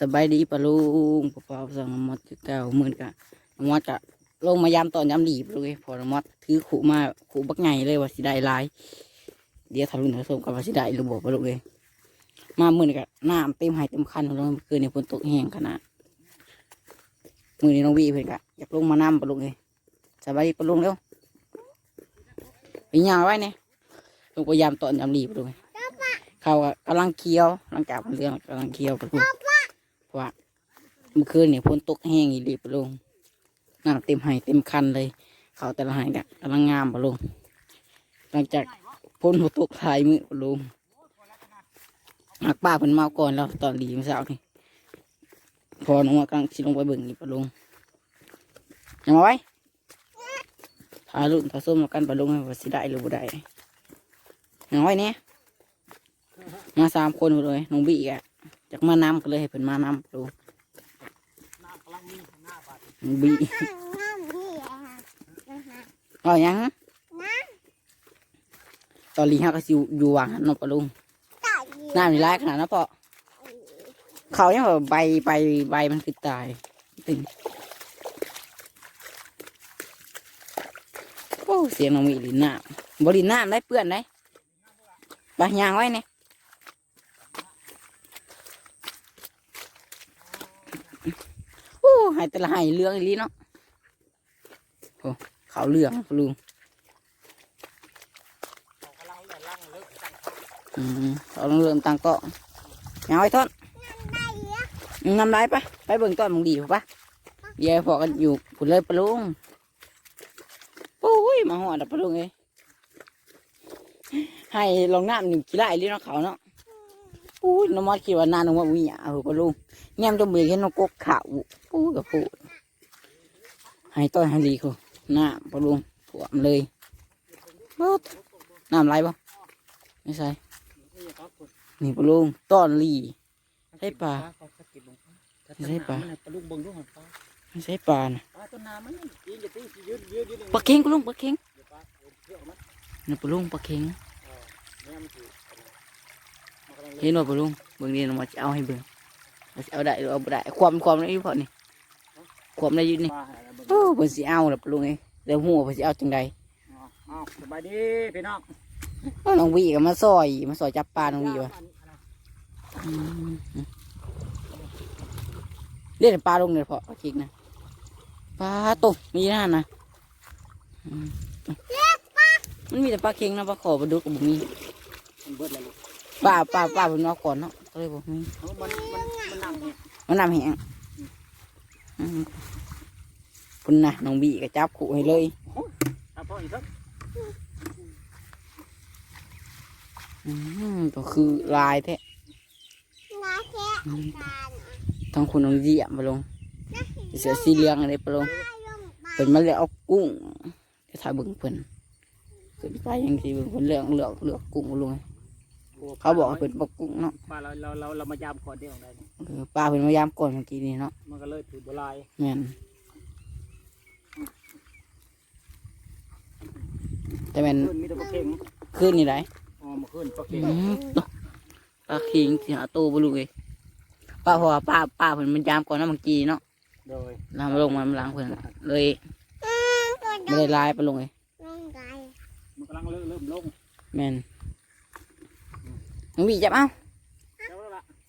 สบายดีปะลุงปะเปาสั่งน้ำมอดคือเก่าเหมือนกันน้ำมอดกะลงมายามตอนยามดีปะลุงเอ้ยพอน้ำมอดถือขู่มาขู่บักไงเลยว่าสิได้หลายเดี๋ยวทารุณผสมกับว่าสิได้หรือบ่ปะลุงเอ้ยมาเหมือนกันน้ำเต็มไหายเต็มคันปะลุงคืนนี้ฝนตกแห้งขนาดมือนี้น้องวีเพื่อนกะอยากลงมาน้ำปะลุงเอ้ยสบายดีปะลุงเร็วไปย่างไว้เนี่ยลงไปยามตอนยามดีปะลุงเอ้ยเขาก็กำลังเคี้ยวหลังจากมันเรื่องกำลังเคี้ยวปะลุง เพราะว่าเมื่อคืนเนี่ยฝนตกแห้งอีหลีปะลุงน้ำเต็มไหเต็มคันเลย เขาแต่ละไหก็กำลังงามปะลุงหลังจากฝนตกทายมือปะลุงหักป้าเพิ่นมาก่อนแล้วตอนดีเมื่อเช้านี่พอน้องว่ากำลังชิลงไปเบิ่งนี่ปะลุงยังมาไว้ทารุ่นทาส้มแล้วกันปะลุงว่าสิได้หรือบ่ได้ยังไว้เนี่ยมาสามคนหมดเลยน้องบีกะ จากมานำก็เลยให้เพิ่นมานำดูน้องบีอ๋อยังฮะตอนนี้ฮะก็สิอยู่อยู่วางหันเนกปะลุงน้ำนี่ร้ายขนาดนั้นพอเขายังแบบใบใบใบมันคือตายตึงโอ้เสียงน้องบีลินน้ำบรินน้ำได้เปื้อนได้ปะยางไว้เนี่ย โอ้ หายแต่ละหายเรื่องอีลีเนาะโอ้เขาวเหลืองปะลุงอืมเขาเริ่มตั้งเกาะยังไว้ทอนนำไรไปไปเบิ่งต้นมึงดีปะเดี๋ยวพอกันอยู่ผุนเลยปะลุงโอ้ยมาหอดอะปะลุงเอ้ยให้ลองน้ำหนึ่งกีฬาอีหลีเนาะเขาเนาะโอ้ยน้องมอดคิดว่านานน้องว่าวิ่งอะเหรอปะลุงแง้มจมูกเห็นนกกกขาว ปูกับปูให้ต้อยให้ดีคือน้ำปลุงถ่วมเลยเบิดน้ำไหลบ่ไม่ใช่นี่ปลุงต้อนลีใช่ปลาใช่ปะปลาลูกเบิ่ปลาไม่ใช่ปลานะปลาเค็งปลุงปลาเค็งนี่ปลุงปลาเค็งเห็นว่าปลุงเบิ่งนี่เรามาจะเอาให้เบิ่งว่าสิเอาได้หรือเอาได้ความความได้อยู่พอนี่ ความได้อยู่นี่ปลาหาแล้วเบิ่งโอ้เพิ่นสิเอาล่ะปลุงเอ้ยเดี๋ยวหัวเพิ่นสิเอาจังใดอ๋ออ้าวสบายดีพี่น้องเอาน้องวีก็มาซอยมาซอยจับปลาน้องวีวะอืมเรียกปลาลงเลยพอเอาคิกนะปลาตกมีนั่นนะอืมมันมีแต่ปลาเค็งนะปลาขอปลาดุกกับบุมีมันเบิดแล้วลูกปลาปลาปลาบนนอกก่อนเนาะก็เลยบอกมีเอามันมันมันนั่งเนี่ยมันนำแห้ง อืมคุณนะน้องบีก็จับขู่ให้เลยเอาพออีกครับอืมก็คือลายแท้ทั้งคุณน้องเยี่ยมไปลงเสือสีเหลืองอะไรไปลงเพิ่นมาเลือกเอากุ้งจะถ่ายเบิ่งเพิ่นเพิ่นไปยังสิเบิ่งเพิ่นเลือกเลือกเลือกกุ้งลงเขาบอกว่าเพิ่นปลากุ้งเนาะปลาเราเราเราเรามายามขอเดียวได้นี่เออปลาเพิ่นมายามก่อนเมื่อกี้นี่เนาะมันก็เลยถือโบราณแม่นแต่แม่นขึ้นมีแต่ปลาเค็งคืนนี่ได้อ๋อมาขึ้นปลาเค็งอืมปลาเคิงสิหาโตบ่รู้เลยป้าเพราะว่าป้าป้าเพิ่นมันยามก่อนเนาะเมื่อกี้เนาะโดยแล้วมาลงมาล้างเพิ่นเลยไม่ได้ลายไปลงเลยมันกำลังเริ่มเริ่มลงแม่น น้องบีจับเอา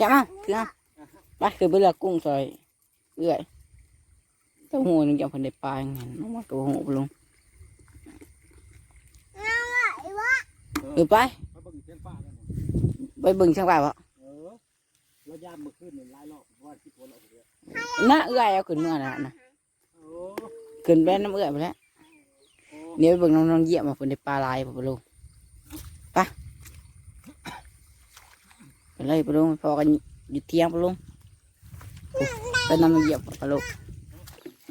จับเอาถือเอาไปคือไปเลือกกุ้งซอยเอื้อยเจ้าหูนึงจับคนได้ปลาอย่างนั้นน้องมันตัวหูไปลงเออไปเขาเบิ่งเสียงฟ้ากันไปเบิ่งช่างป่าวะเออเรายามมาขึ้นหนึ่งลายรอบเพราะว่าที่ตัวเราน่าเอื้อยเอาขึ้นเมื่อนะนะขึ้นไปน้ำเอื้อยไปแล้วโอ้เดี๋ยวไปบิ่งน้องๆเยี่ยมมาคนได้ปลาลายไปลงไป ไปเลยไปลงพอกันอยู่เที่ยงไปลงไปนำน้องเยี่ยมไปลง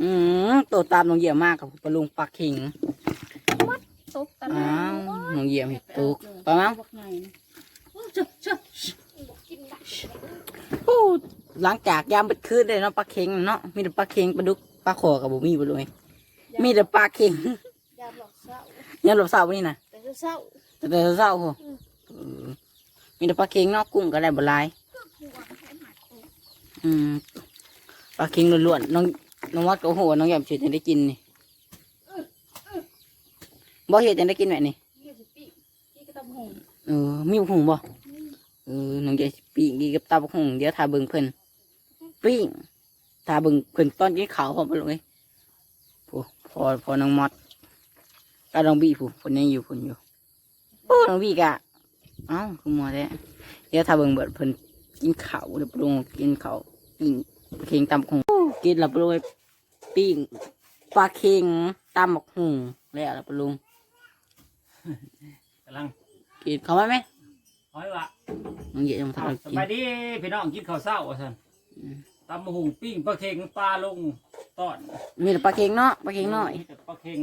อืมตัวตามน้องเยี่ยมมากกับไปลงปลาเข่งตกตะอ้าวน้องเยี่ยมเห็ดตุกปลาเมาบักไงจับจับโอ้หลังจากยามเปิดคืนเลยเนาะปลาเค็งเนาะมีแต่ปลาเค็งปลาดุกปลาขอกับบุมีไปเลยมีแต่ปลาเค็งยามหลอกเศร้ายันหลบเสาวันนี้นะแต่เศร้าแต่แต่เศร้าโหเออ มีแต่ปลาเค็งเนาะกุ้งก็ได้บหลายอืมปลาเค็งล้วนๆน้องน้องวัดก็โอ้โหน้องแยมเฉยจะได้กินนี่บ่เห็ดจะได้กินแบบนี้ยี่สิบปีพี่ก็ต้องหงเออมีหุงบ่เออน้องแยมสิปิ้งกินกับตับหุงเดี๋ยวทาเบิ่งเพิ่นปิ้งทาเบิ่งเพิ่นตอนกินข้าวพอไปเลยพอพอพอน้องมอดก็น้องบี้ผู้คนยังอยู่คนอยู่โอ้น้องบี้กะ เอ้าคือมัวแท้เดี๋ยวทาเบิ่งเบิดเพิ่นกินข้าวเดี๋ยวปรุงกินข้าวปิ้งปลาเค็งตำหุงกินแล้วปรุงไปปิ้งปลาเค็งตำบักหุงแล้วล่ะปรุงกำลังกินเข้ามาไหมห้อยว่ะน้องเหยียดยังทำสกินบายดีพี่น้องกินข้าวเช้าว่าซั่นอืมตำมะหุงปิ้งปลาเค็งปลาลงตอนมีแต่ปลาเค็งเนาะปลาเค็งน้อยมีแต่ปลาเค็ง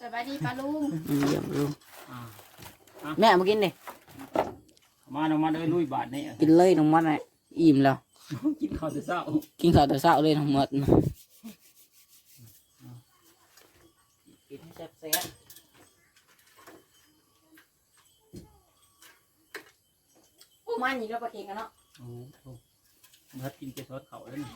สบายดีปลาลุงอืมเยี่ยมลุงอ่า แม่เอามากินดิมาน้องมาเด้อลุยบาทนี่กินเลยน้องมัดน่ะอิ่มแล้ว กินข้าวแต่เช้ากินข้าวแต่เช้าเลยน้องมัดน่ะกินให้แซ่บๆโอ้มันอยู่แล้วปลาเค็งกันเนาะโอ้โหมากินเกสรเขาแล้วนี่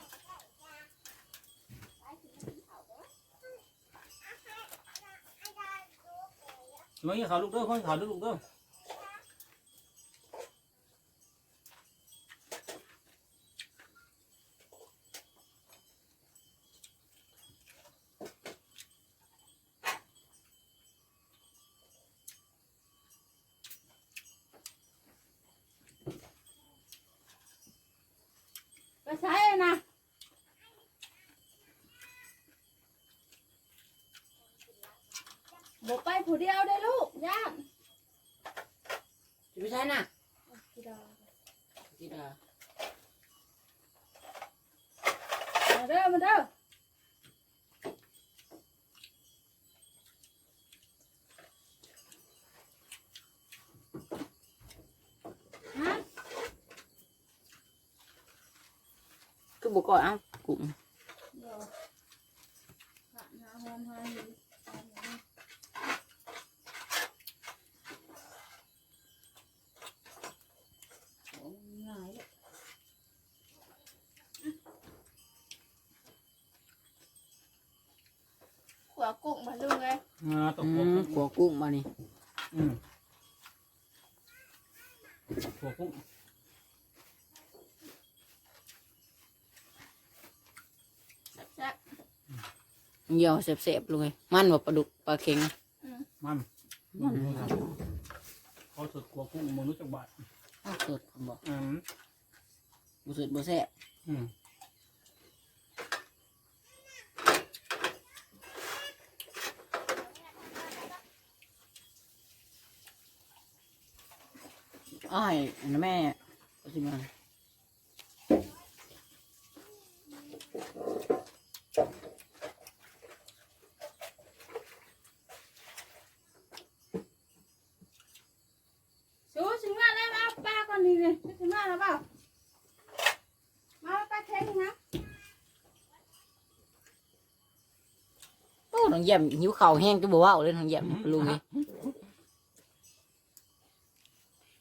มากินข้าลูกเด้อคนข้าวเด้อลูกเด้อ ไปใช้นะ บอกไปผู้เดียวได้ลูกย่านจะไปใช่น่ะพี่ดาจิดามาเด้อมาเด้อฮะคือบุกก่อนเอ้ากุ้งเดี๋ยวหาหาหอมหาหิวหาหาโอ้ง่ายเลยขวากุ้งมาลุงเลย อ่า ตกอืหัวมกุ้งกัวกุ้งมานี่อืมหัวกุ้งแซ่บเยี่ยวแซ่บๆเลยมันว่าปลาดุกปลาเค็งมันมันเขาสุดหัวกุ้งมนุษย์จักบาทอ้าวสดผมบอกอืมบุสุดบุแซ่บอืม อ้ายอันนั้นแม่เอาสิมาๆสู้ถึงมาแล้วมาเอาปลาก่อนนี่เลยถึงมาแล้วเปล่ามาเอาปลาเค็งนะโอ้น้องแย้มหิวข้าวแห้งจะบอกว่าเอาเลยน้องแย้มลุง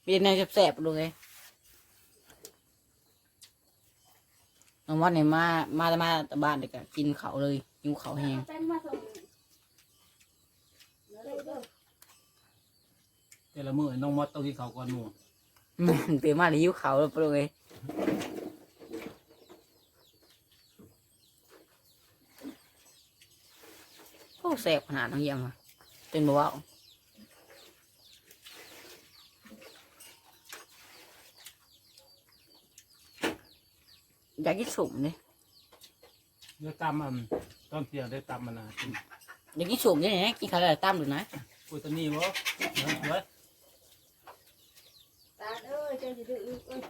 เลยมีแต่แนวแซ่บๆลุงเลยน้องวัดเนี่ยมา มามาแต่บ้านเด็กอะกินข้าวเลยหิวข้าวแห้ง เป็นมาส่งเร็วเร็วแต่ละมื้อน้องมดต้องกินข้าวก่อนหมู่แม่นเปลี่ยนมาเลยหิวข้าวแล้วลุงเลยโอ้แซ่บขนาดน้องแย้มอะเป็นบอกว่า อยากกินสุ่มเลยเนื้อตำมันตอนเที่ยงได้ตำมันนะกินอยากกินสุ่มเนี่ยนะกินข้าวอะไรตามดูนะกุยตะนี่วะเนื้อเนื้อตาเอ้ยเจ้าจะดื้อเอ้ย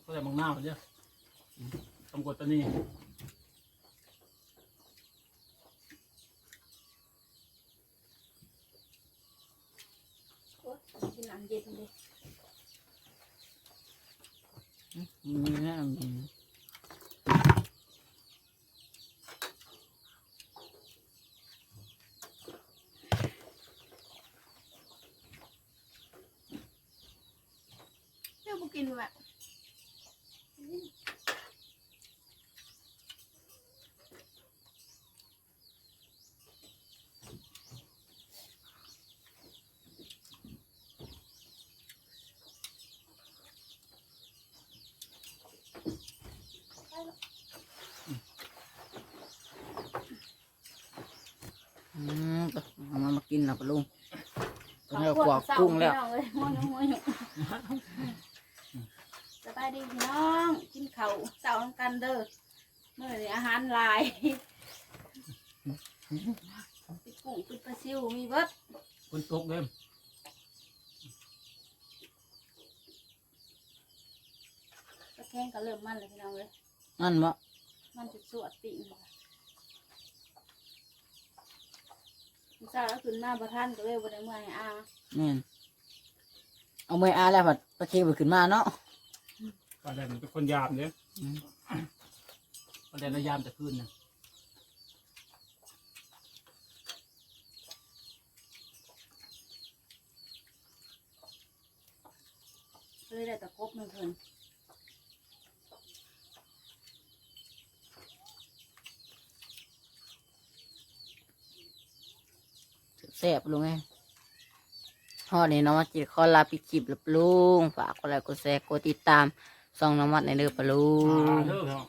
เขาจะมังหน้าวเนี่ยตำกุยตะนี่ กินหลังเย็นเลย มีแนะนำดี กูกินแบบ อืมก็เอามามากินแล้วปะลุงตอนนี้ ก็กวกกุ้งแล้ว พี่น้องเอ้ยม้วนอยู่ม้วนอยู่สบายดีพี่น้องกินข้าวเสาร์นำกันเด้อเมื่อนี้อาหารหลายปิดกุ้งปิดปลาซิวมีเบิดคนตกเด้มกระแทงก็เริ่มมันเลยพี่น้องเลยนั่นวะมันจะสวดปิ่งคุณทราบแล้วขึ้นมาประท่านก็เลยบได้เมื่อยอา แม่นเอาไม่อาแล้วผัดปลาเค็มขึ้นมาเนาะปลาแดนเป็นคนยามเนี่ยอืมปลาแดนระยามจะขึ้นนะเลยได้แต่กบหนึ่งเพิ่นแซ่บลุงไง ฮอดนี่น้องมัดจิตขอลาปิจิบลับลุงฝากกดไลค์กดแชร์กดติดตามส่องน้องมัดในเด้อปะลุง เด้อเนาะ